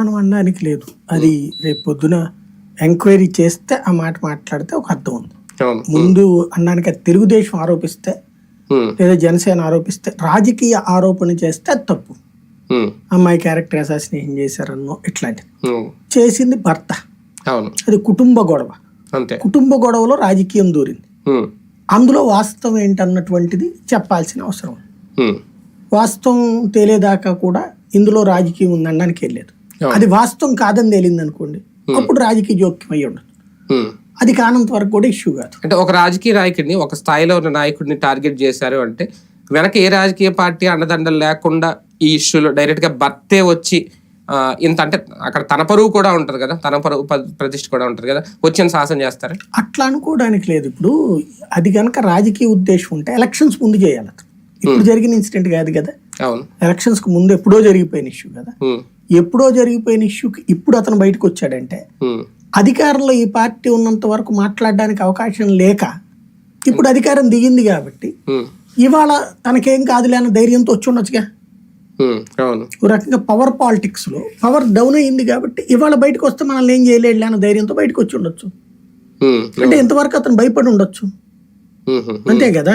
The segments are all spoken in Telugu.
మనం అనడానికి లేదు. అది రేపు పొద్దున ఎంక్వైరీ చేస్తే ఆ మాట మాట్లాడితే ఒక అర్థం ఉంది. ముందు అన్నానికి అది తెలుగుదేశం ఆరోపిస్తే లేదా జనసేన ఆరోపిస్తే రాజకీయ ఆరోపణ చేస్తే అది తప్పు. అమ్మాయి క్యారెక్టర్ అసాసినేషన్ చేశారన్నో ఇట్లాంటిది. చేసింది భర్త. అది కుటుంబ గొడవ. కుటుంబ గొడవలో రాజకీయం దూరింది. అందులో వాస్తవం ఏంటన్నటువంటిది చెప్పాల్సిన అవసరం వాస్తవం తేలేదాకా కూడా ఇందులో రాజకీయం ఉందనడానికి వెళ్ళలేదు. అది వాస్తవం కాదని తేలింది అనుకోండి అప్పుడు రాజకీయ జోక్యం అయ్యి ఉండదు. అది కానంత వరకు కూడా ఇష్యూ కాదు. అంటే ఒక రాజకీయ నాయకుడిని ఒక స్థాయిలో ఉన్న నాయకుడిని టార్గెట్ చేశారు అంటే వెనక ఏ రాజకీయ పార్టీ అండదండలు లేకుండా ఈ ఇష్యూలో డైరెక్ట్గా భర్తే వచ్చి ఇంత అంటే అక్కడ తన పరువు కూడా ఉంటది కదా తన పరువు ప- ప్రతిష్ఠ కూడా ఉంటది కదా వచ్చిన సాహసం చేస్తారు? అట్లా అనుకోవడానికి లేదు. ఇప్పుడు అది కనుక రాజకీయ ఉద్దేశం ఉంటే ఎలక్షన్స్ ముందు చేయాలి. ఇప్పుడు జరిగిన ఇన్సిడెంట్ కాదు కదా. అవును. ఎలక్షన్స్కు ముందు ఎప్పుడో జరిగిపోయిన ఇష్యూ కదా. ఎప్పుడో జరిగిపోయిన ఇష్యూకి ఇప్పుడు అతను బయటకు వచ్చాడంటే అధికారంలో ఈ పార్టీ ఉన్నంత వరకు మాట్లాడడానికి అవకాశం లేక ఇప్పుడు అధికారం దిగింది కాబట్టి ఇవాళ తనకేం కాదులే అన్న ధైర్యంతో వచ్చి ఉండొచ్చుగా? ఒక రకంగా పవర్ పాలిటిక్స్లో పవర్ డౌన్ అయింది కాబట్టి ఇవాళ బయటకు వస్తే మనల్ని ఏం చేయలేడు అన్న ధైర్యంతో బయటకు వచ్చి ఉండొచ్చు. అంటే ఎంతవరకు అతను భయపడి ఉండొచ్చు. అంతే కదా?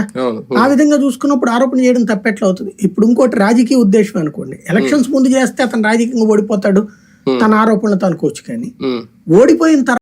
ఆ విధంగా చూసుకున్నప్పుడు ఆరోపణ చేయడం తప్పెట్లా అవుతుంది ఇప్పుడు ఇంకోటి రాజకీయ ఉద్దేశం అనుకోండి. ఎలక్షన్స్ ముందు చేస్తే అతను రాజకీయంగా ఓడిపోతాడు తన ఆరోపణలు అనుకోవచ్చు కానీ. ఓడిపోయిన తర్వాత